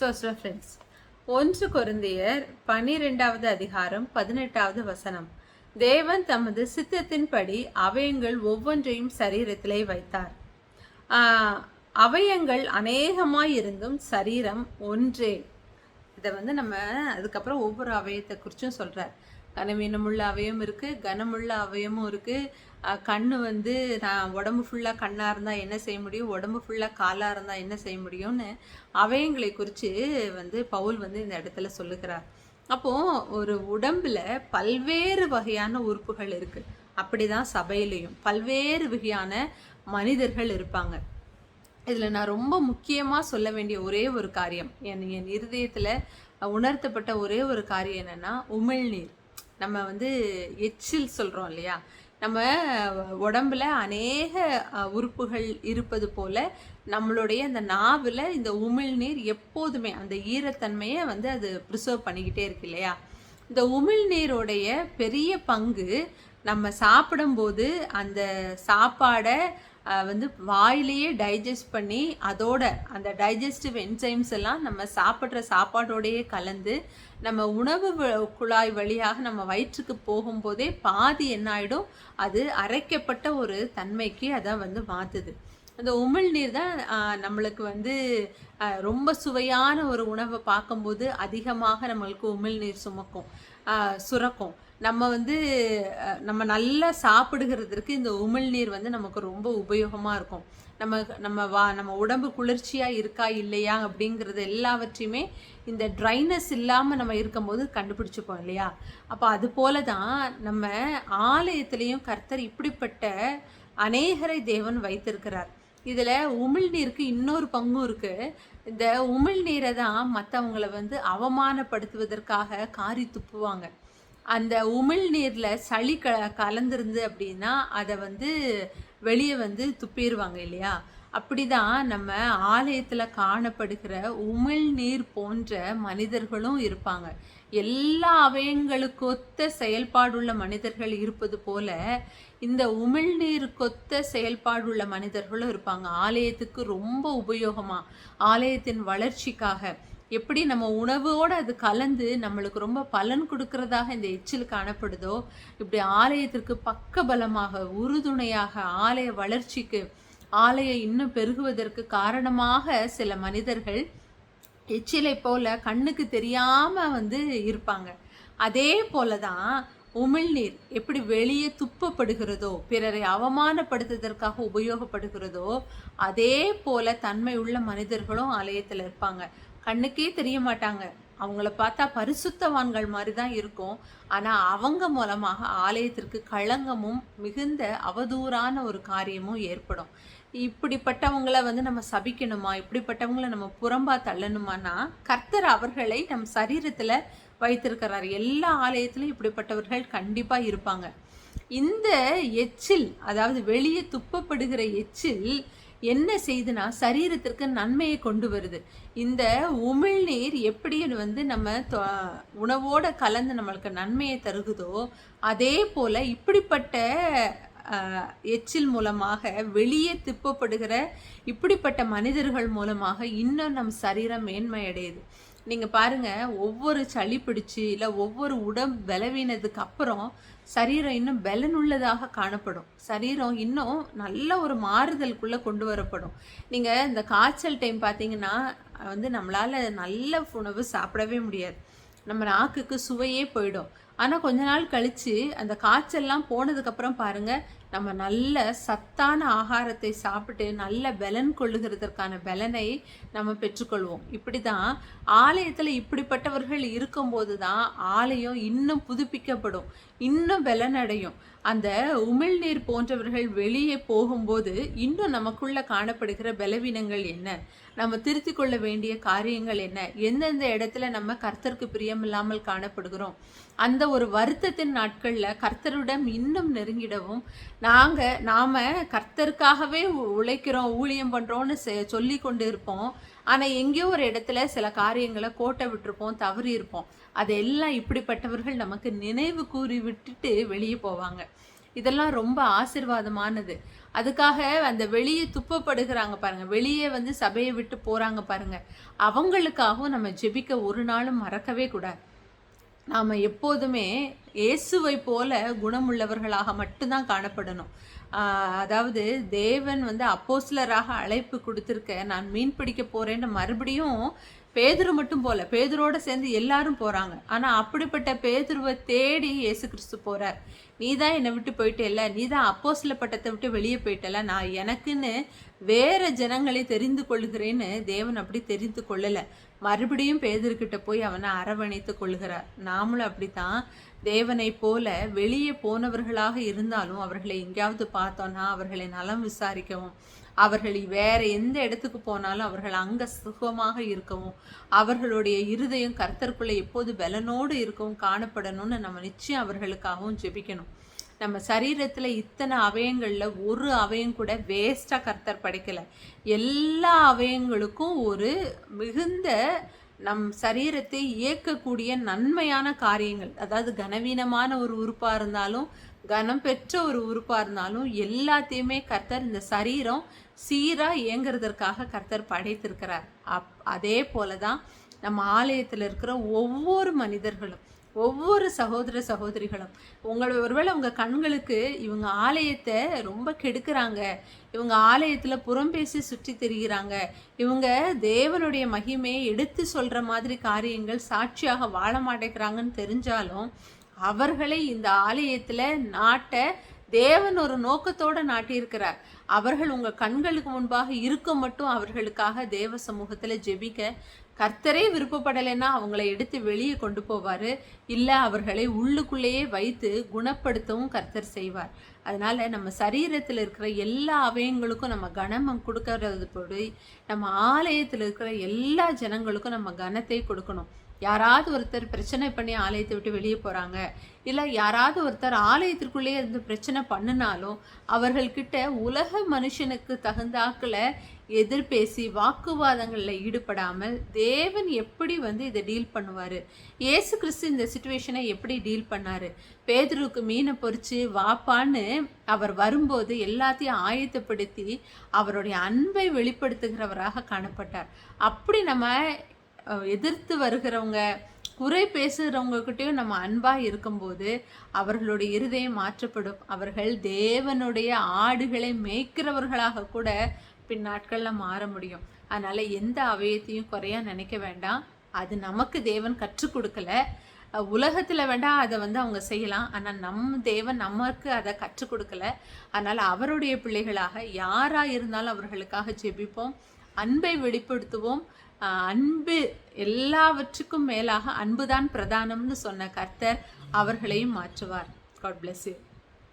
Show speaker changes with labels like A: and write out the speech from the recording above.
A: So friends ஒன்று குருந்தியர் பனிரெண்டாவது அதிகாரம் பதினெட்டாவது வசனம். தேவன் தமது சித்தத்தின்படி அவயங்கள் ஒவ்வொன்றையும் சரீரத்திலே வைத்தார். அவயங்கள் அநேகமாய் இருந்தும் சரீரம் ஒன்றே. இதை வந்து நம்ம அதுக்கப்புறம் ஒவ்வொரு அவயத்தை குறிச்சும் சொல்கிறார் கனவீனமுள்ள அவயம் இருக்குது கனமுள்ள அவயமும் இருக்குது கண் வந்து நான் உடம்பு ஃபுல்லாக கண்ணாக இருந்தால் என்ன செய்ய முடியும்? உடம்பு ஃபுல்லாக காலாக இருந்தால் என்ன செய்ய முடியும்னு அவயங்களை குறித்து வந்து பவுல் வந்து இந்த இடத்துல சொல்லுகிறார். அப்போது ஒரு உடம்பில் பல்வேறு வகையான உறுப்புகள் இருக்குது அப்படி தான் சபையிலையும். பல்வேறு வகையான மனிதர்கள் இருப்பாங்க. இதில் நான் ரொம்ப முக்கியமாக சொல்ல வேண்டிய ஒரே ஒரு காரியம் என் என் இருதயத்தில் உணர்த்தப்பட்ட ஒரே ஒரு காரியம் என்னென்னா உமிழ்நீர். நம்ம வந்து எச்சில் சொல்கிறோம் இல்லையா? நம்ம உடம்புல அநேக உறுப்புகள் இருப்பது போல நம்மளுடைய அந்த நாவில் இந்த உமிழ்நீர் எப்போதுமே அந்த ஈரத்தன்மையை வந்து அது ப்ரிசர்வ் பண்ணிக்கிட்டே இருக்கு இல்லையா? இந்த உமிழ்நீருடைய பெரிய பங்கு நம்ம சாப்பிடும்போது அந்த சாப்பாடை வந்து வாயிலேயே டைஜஸ்ட் பண்ணி அதோட அந்த டைஜஸ்டிவ் என்சைம்ஸ் எல்லாம் நம்ம சாப்பிட்ற சாப்பாடோடையே கலந்து நம்ம உணவு வ- குழாய் வழியாக நம்ம வயிற்றுக்கு போகும்போதே பாதி என்ன ஆகிடும் அது அரைக்கப்பட்ட ஒரு தன்மைக்கு அதை வந்து மாற்றுது அந்த உமிழ்நீர் தான் நம்மளுக்கு வந்து ரொம்ப சுவையான ஒரு உணவை பார்க்கும்போது அதிகமாக நம்மளுக்கு உமிழ்நீர் சுமக்கும். சுரக்கும். நம்ம வந்து நம்ம நல்லா சாப்பிடுகிறதுக்கு இந்த உமிழ்நீர் வந்து நமக்கு ரொம்ப உபயோகமாக இருக்கும். நம்ம நம்ம வா நம்ம உடம்பு குளிர்ச்சியாக இருக்கா இல்லையா அப்படிங்கிறது எல்லாவற்றையுமே இந்த ட்ரைனஸ் இல்லாமல் நம்ம இருக்கும்போது கண்டுபிடிச்சிப்போம் இல்லையா? அப்போ அது போல தான் நம்ம ஆலயத்திலையும் கர்த்தர் இப்படிப்பட்ட அநேகரை தேவன் வைத்திருக்கிறார். இதில் உமிழ்நீருக்கு இன்னொரு பங்கும் இருக்குது இந்த உமிழ்நீரை தான் மற்றவங்களை வந்து அவமானப்படுத்துவதற்காக காரி துப்புவாங்க. அந்த உமிழ்நீரில் சளி க கலந்துருந்து அப்படின்னா அதை வந்து வெளியே வந்து துப்பிடுவாங்க இல்லையா? அப்படிதான் நம்ம ஆலயத்தில் காணப்படுகிற உமிழ்நீர் போன்ற மனிதர்களும் இருப்பாங்க. எல்லா அவயங்களுக்கொத்த செயல்பாடுள்ள மனிதர்கள் இருப்பது போல இந்த உமிழ்நீருக்கொத்த செயல்பாடுள்ள மனிதர்களும் இருப்பாங்க. ஆலயத்துக்கு ரொம்ப உபயோகமாக ஆலயத்தின் வளர்ச்சிக்காக. எப்படி நம்ம உணவோடு அது கலந்து நம்மளுக்கு ரொம்ப பலன் கொடுக்கறதாக இந்த எச்சில் காணப்படுதோ இப்படி ஆலயத்திற்கு பக்கபலமாக உறுதுணையாக ஆலய வளர்ச்சிக்கு ஆலயம் இன்னும் பெருகுவதற்கு காரணமாக சில மனிதர்கள் எச்சிலை போல கண்ணுக்கு தெரியாம வந்து இருப்பாங்க. அதே போல தான் உமிழ்நீர் எப்படி வெளியே துப்பப்படுகிறதோ பிறரை அவமானப்படுத்துவதற்காக உபயோகப்படுகிறதோ அதே போல தன்மை உள்ள மனிதர்களும் ஆலயத்தில் இருப்பாங்க. கண்ணுக்கே தெரிய மாட்டாங்க அவங்கள பார்த்தா பரிசுத்தவான்கள் மாதிரி தான் இருக்கும். ஆனால் அவங்க மூலமாக ஆலயத்திற்கு களங்கமும் மிகுந்த அவதூறான ஒரு காரியமும் ஏற்படும். இப்படிப்பட்டவங்கள வந்து நம்ம சபிக்கணுமா? இப்படிப்பட்டவங்களை நம்ம புறம்பா தள்ளணுமானா கர்த்தர் அவர்களை நம் சரீரத்தில் வைத்திருக்கிறார். எல்லா ஆலயத்திலும் இப்படிப்பட்டவர்கள் கண்டிப்பாக இருப்பாங்க. இந்த எச்சில் அதாவது வெளியே துப்பப்படுகிற எச்சில் என்ன செய்துனா சரீரத்திற்கு நன்மையை கொண்டு வருது. இந்த உமிழ்நீர் எப்படி வந்து நம்ம தொ- உணவோட கலந்து நம்மளுக்கு நன்மையை தருகுதோ அதே போல இப்படிப்பட்ட எச்சில் மூலமாக வெளியே திப்பப்படுகிற இப்படிப்பட்ட மனிதர்கள் மூலமாக இன்னும் நம் சரீரம் மேன்மையடையுது. நீங்கள் பாருங்க ஒவ்வொரு சளி பிடிச்சி இல்லை ஒவ்வொரு உடம்பு பலவீனதுக்கு அப்புறம் சரீரம் இன்னும் பலனுள்ளதாக காணப்படும். சரீரம் இன்னும் நல்ல ஒரு மாறுதலுக்குள்ளே கொண்டு வரப்படும். நீங்கள் இந்த காய்ச்சல் டைம் பார்த்தீங்கன்னா வந்து நம்மளால நல்ல உணவு சாப்பிடவே முடியாது. நம்ம நாக்குக்கு சுவையே போயிடும். ஆனால் கொஞ்ச நாள் கழித்து அந்த காய்ச்சல்லாம் போனதுக்கப்புறம் பாருங்கள் நம்ம நல்ல சத்தான ஆகாரத்தை சாப்பிட்டு நல்ல பலன் கொள்ளுகிறதற்கான பலனை நம்ம பெற்றுக்கொள்வோம். இப்படி தான் ஆலயத்தில் இப்படிப்பட்டவர்கள் இருக்கும்போது தான் ஆலயம் இன்னும் புதுப்பிக்கப்படும் இன்னும் பலன் அடையும் அந்த உமிழ்நீர் போன்றவர்கள் வெளியே போகும்போது இன்னும் நமக்குள்ள காணப்படுகிற பலவீனங்கள் என்ன? நம்ம திருத்தி கொள்ள வேண்டிய காரியங்கள் என்ன? எந்தெந்த இடத்துல நம்ம கர்த்தருக்கு பிரியமில்லாமல் காணப்படுகிறோம்? அந்த ஒரு வருத்தத்தின் நாட்களில் கர்த்தருடன் இன்னும் நெருங்கிடவும் நாங்கள் நாம் கர்த்தருக்காகவே உழைக்கிறோம் ஊழியம் பண்ணுறோன்னு செ- சொல்லி கொண்டு இருப்போம் ஆனால் எங்கேயோ ஒரு இடத்துல சில காரியங்களை கோட்டை விட்டுருப்போம் தவறி இருப்போம். அதெல்லாம் இப்படிப்பட்டவர்கள் நமக்கு நினைவு கூறி விட்டுட்டு வெளியே போவாங்க. இதெல்லாம் ரொம்ப ஆசிர்வாதமானது. அதுக்காக அந்த வெளியே துப்பப்படுகிறாங்க பாருங்க. வெளியே வந்து சபையை விட்டு போறாங்க பாருங்க. அவங்களுக்காகவும் நம்ம ஜெபிக்க ஒரு நாளும் மறக்கவே கூடாது. நாம் எப்போதுமே இயேசுவை போல குணமுள்ளவர்களாக மட்டும்தான் காணப்படணும். அதாவது தேவன் வந்து அப்போஸ்லராக அழைப்பு கொடுத்துருக்க நான் மீன் பிடிக்க போகிறேன்னு மறுபடியும் பேதுரு மட்டும் போல பேதுரோட சேர்ந்து எல்லாரும் போகிறாங்க ஆனால் அப்படிப்பட்ட பேதுருவை தேடி இயேசு கிறிஸ்து போகிறார் நீ தான் என்னை விட்டு போயிட்டேல்ல நீ தான் அப்போஸ்ல பட்டத்தை விட்டு வெளியே போயிட்டல நான் எனக்குன்னு வேற ஜனங்களை தெரிந்து கொள்கிறேன்னு தேவன் அப்படி தெரிந்து கொள்ளலை. மறுபடியும் பேதர்கிட்ட போய் அவனை அரவணைத்து கொள்கிறார். நாமளும் அப்படித்தான். தேவனை போல வெளியே போனவர்களாக இருந்தாலும் அவர்களை எங்கேயாவது பார்த்தோன்னா அவர்களை நலம் விசாரிக்கவும் அவர்கள் வேற எந்த இடத்துக்கு போனாலும் அவர்கள் அங்க சுகமாக இருக்கவும் அவர்களுடைய இருதயம் கர்த்தருக்குள்ள எப்போது பலனோடு இருக்கவும் காணப்படணும்னு நம்ம நிச்சயம் அவர்களுக்காகவும் ஜெபிக்கணும். நம்ம சரீரத்தில் இத்தனை அவயங்களில் ஒரு அவயம் கூட வேஸ்ட்டாக கர்த்தர் படைக்கலை. எல்லா அவயங்களுக்கும் ஒரு மிகுந்த நம் சரீரத்தை இயக்கக்கூடிய நன்மையான காரியங்கள். அதாவது கனவீனமான ஒரு உறுப்பாக இருந்தாலும் கனம் பெற்ற ஒரு உறுப்பாக இருந்தாலும் எல்லாத்தையுமே கர்த்தர் இந்த சரீரம் சீராக இயங்குறதற்காக கர்த்தர் படைத்திருக்கிறார். அப் அதே போலதான் நம்ம ஆலயத்தில் இருக்கிற ஒவ்வொரு மனிதர்களும். ஒவ்வொரு சகோதர சகோதரிகளும். உங்களை ஒருவேளை உங்கள் கண்களுக்கு இவங்க ஆலயத்தை ரொம்ப கெடுக்கிறாங்க. இவங்க ஆலயத்தில் புறம் பேசி சுற்றி திரிகிறாங்க இவங்க தேவனுடைய மகிமையை எடுத்து சொல்கிற மாதிரி காரியங்கள் சாட்சியாக வாழ மாட்டேங்கிறாங்கன்னு தெரிஞ்சாலும் அவர்களை இந்த ஆலயத்தில் நாட்ட தேவன் ஒரு நோக்கத்தோடு நாட்டியிருக்கிறார். அவர்கள் உங்கள் கண்களுக்கு முன்பாக இருக்க மட்டும் அவர்களுக்காக தேவ சமூகத்தில் ஜெபிக்க கர்த்தரே விருப்பப்படலைன்னா அவங்கள எடுத்து வெளியே கொண்டு போவார். இல்லை அவர்களை உள்ளுக்குள்ளேயே வைத்து குணப்படுத்தவும் கர்த்தர் செய்வார். அதனால் நம்ம சரீரத்தில் இருக்கிற எல்லா அவயங்களுக்கும் நம்ம கனமம் கொடுக்கறது போய் நம்ம ஆலயத்தில் இருக்கிற எல்லா ஜனங்களுக்கும் நம்ம கனத்தை கொடுக்கணும். யாராவது ஒருத்தர் பிரச்சனை பண்ணி ஆலயத்தை விட்டு வெளியே போகிறாங்க இல்லை யாராவது ஒருத்தர் ஆலயத்திற்குள்ளேயே இருந்து பிரச்சனை பண்ணினாலும் அவர்கள்கிட்ட உலக மனுஷனுக்கு தகுந்தாக்கில் எதிர்பேசி வாக்குவாதங்களில் ஈடுபடாமல் தேவன் எப்படி வந்து இதை டீல் பண்ணுவார்? இயேசு கிறிஸ்து இந்த சுச்சுவேஷனை எப்படி டீல் பண்ணார்? பேதருக்கு மீனை பொறிச்சு வாப்பான்னு அவர் வரும்போது எல்லாத்தையும் ஆயத்தப்படுத்தி அவருடைய அன்பை வெளிப்படுத்துகிறவராக காணப்பட்டார். அப்படி நம்ம எதிர்த்து வருகிறவங்க குறை பேசுகிறவங்கக்கிட்டையும் நம்ம அன்பாக இருக்கும்போது அவர்களுடைய இருதயம் மாற்றப்படும். அவர்கள் தேவனுடைய ஆடுகளை மேய்க்கிறவர்களாக கூட பின்னாட்களில் மாற முடியும். அதனால் எந்த அவயத்தையும் குறையாக நினைக்க வேண்டாம். அது நமக்கு தேவன் கற்றுக் கொடுக்கல. உலகத்தில் வேண்டாம் அதை வந்து அவங்க செய்யலாம். ஆனால் நம் தேவன் நமக்கு அதை கற்றுக் கொடுக்கல. அதனால் அவருடைய பிள்ளைகளாக யாராக இருந்தாலும் அவர்களுக்காக ஜெபிப்போம். அன்பை வெளிப்படுத்துவோம். அன்பு எல்லாவற்றுக்கும் மேலாக அன்புதான் பிரதானம்னு சொன்ன கர்த்தர் அவர்களையும் மாற்றுவார். God bless you